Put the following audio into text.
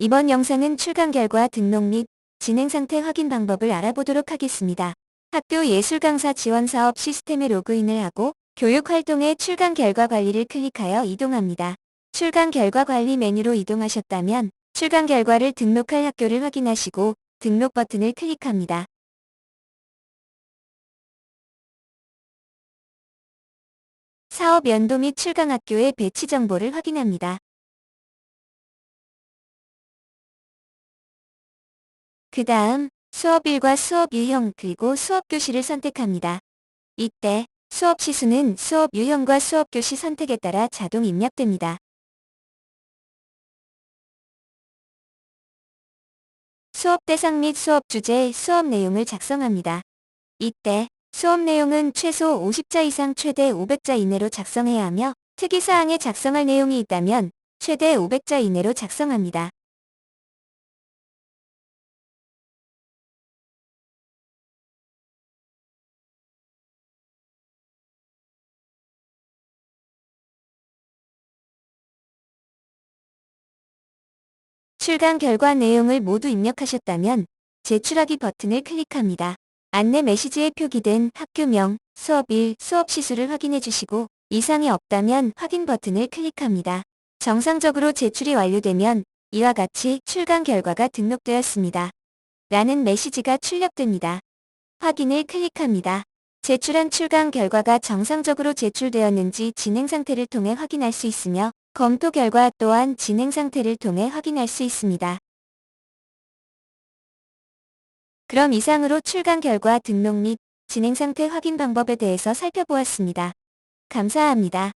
이번 영상은 출강 결과 등록 및 진행 상태 확인 방법을 알아보도록 하겠습니다. 학교 예술 강사 지원 사업 시스템에 로그인을 하고 교육 활동의 출강 결과 관리를 클릭하여 이동합니다. 출강 결과 관리 메뉴로 이동하셨다면 출강 결과를 등록할 학교를 확인하시고 등록 버튼을 클릭합니다. 사업 연도 및 출강 학교의 배치 정보를 확인합니다. 그 다음 수업일과 수업 유형 그리고 수업 교시를 선택합니다. 이때 수업 시수는 수업 유형과 수업 교시 선택에 따라 자동 입력됩니다. 수업 대상 및 수업 주제, 수업 내용을 작성합니다. 이때 수업 내용은 최소 50자 이상 최대 500자 이내로 작성해야 하며 특이사항에 작성할 내용이 있다면 최대 500자 이내로 작성합니다. 출강 결과 내용을 모두 입력하셨다면 제출하기 버튼을 클릭합니다. 안내 메시지에 표기된 학교명, 수업일, 수업 시수를 확인해 주시고 이상이 없다면 확인 버튼을 클릭합니다. 정상적으로 제출이 완료되면 이와 같이 출강 결과가 등록되었습니다. 라는 메시지가 출력됩니다. 확인을 클릭합니다. 제출한 출강 결과가 정상적으로 제출되었는지 진행 상태를 통해 확인할 수 있으며 검토 결과 또한 진행 상태를 통해 확인할 수 있습니다. 그럼 이상으로 출강 결과 등록 및 진행 상태 확인 방법에 대해서 살펴보았습니다. 감사합니다.